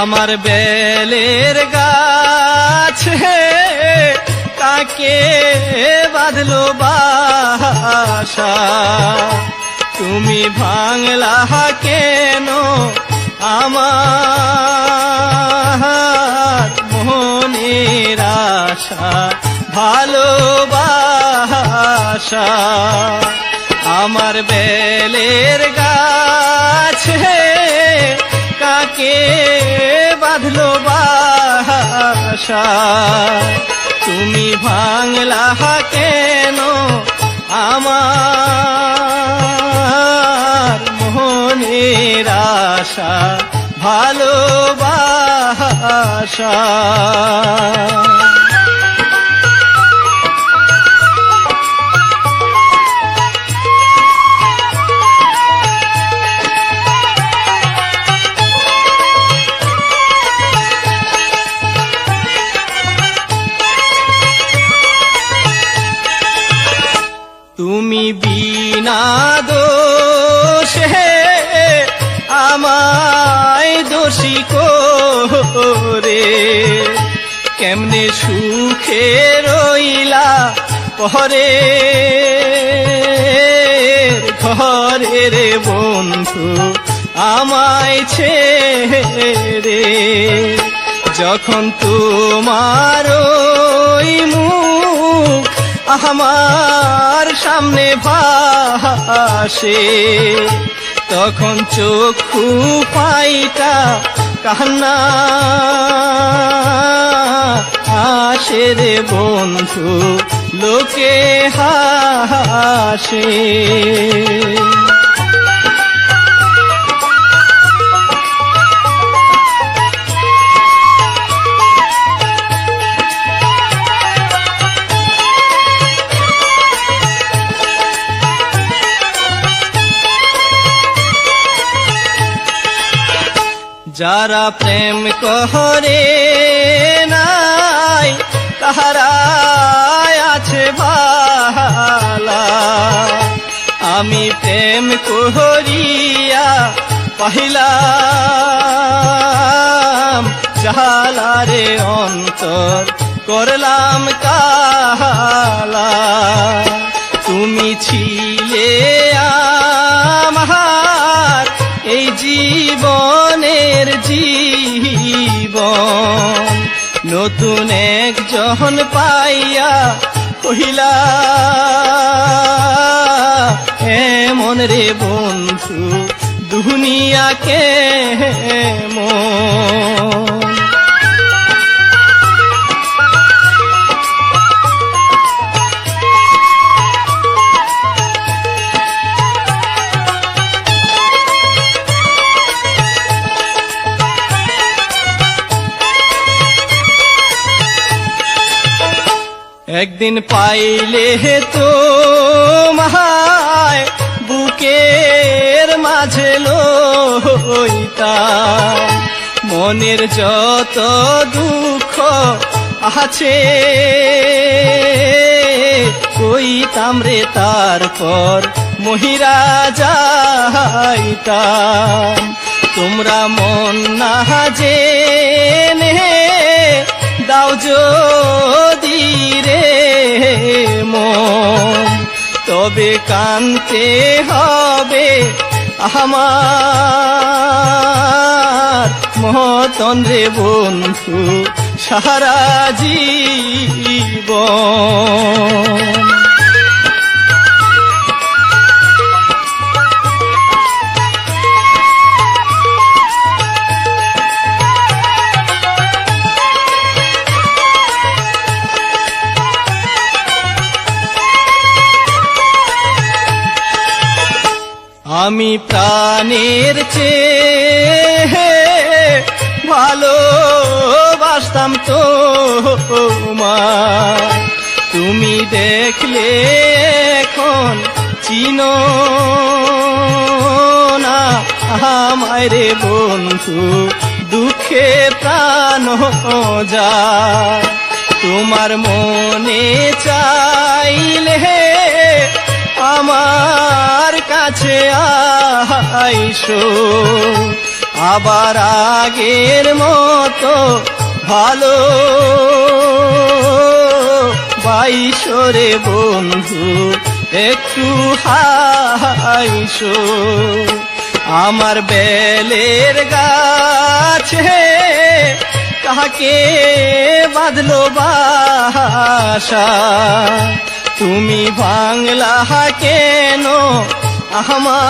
আমার বেলের গাছে তাকে বাঁধলো বাসা। তুমি ভাঙলা কেন আমার মনের আশা? ভালোবাসা। আমার বেলের গাছে কাকে বাঁধলো বাসা তুমি ভাঙলা কেন আমার মোহনের আশা? ভালোবাসা দোষী করে, কেমনে সুখে রইলা পরে ঘরে রে বন্ধু আমায় ছেড়ে, যখন তোমার মুখ আমার সামনে ভাসে তখন চক্ষু পাইটা কান্না। আসে রে বন্ধু লোকে হাসে। যারা প্রেম করে নাই তাহারা আছে ভালা। আমি প্রেম করিয়া পাহিলাম জালারে অন্তর করলাম কালা তুমি ছিলে আমার, এই জীবনের জীবন। নতুন একজন পাইয়া কহিলা এমন রে বন্ধু দুনিয়াকে মন একদিন পাইলে তো মায় বুকের মাঝে লইতা। মনের যত দুঃখ আছে, কইতাম রে তারপর মহিরা যাইতাম। তোমরা মন না জেনে দাও যদি রে মন তবে কানতে হবে আমার। মতন রে বন্ধু সারা জীবন। আমি প্রাণের চেয়ে ভালো বাসতাম তো তুমি দেখলে এখন চিনো না আমায় রে বন্ধু, দুঃখে প্রাণ যায়। তোমার মনে চাইলে আমার কাছে আইসো আবার আগের মতো ভালো বাইশরে বন্ধু, একটু হাইশো আমার বেলের গাছে কাকে বাঁধলো বাসা? তুমি বাংলা কেন আমার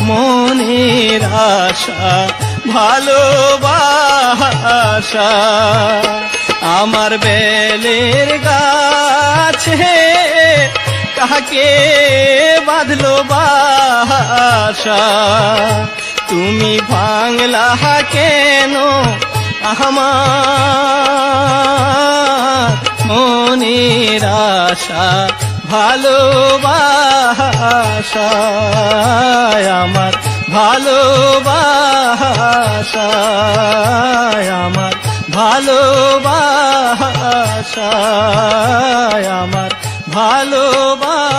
মনের আশা, ভালোবাসা? আমার বেলের গাছে কাকে বাঁধলো বাসা? তুমি বাংলা কেন আমার মনের আশা ভালোবাসা আমার ভালোবাসা আমার ভালোবাসা আমার ভালোবাসা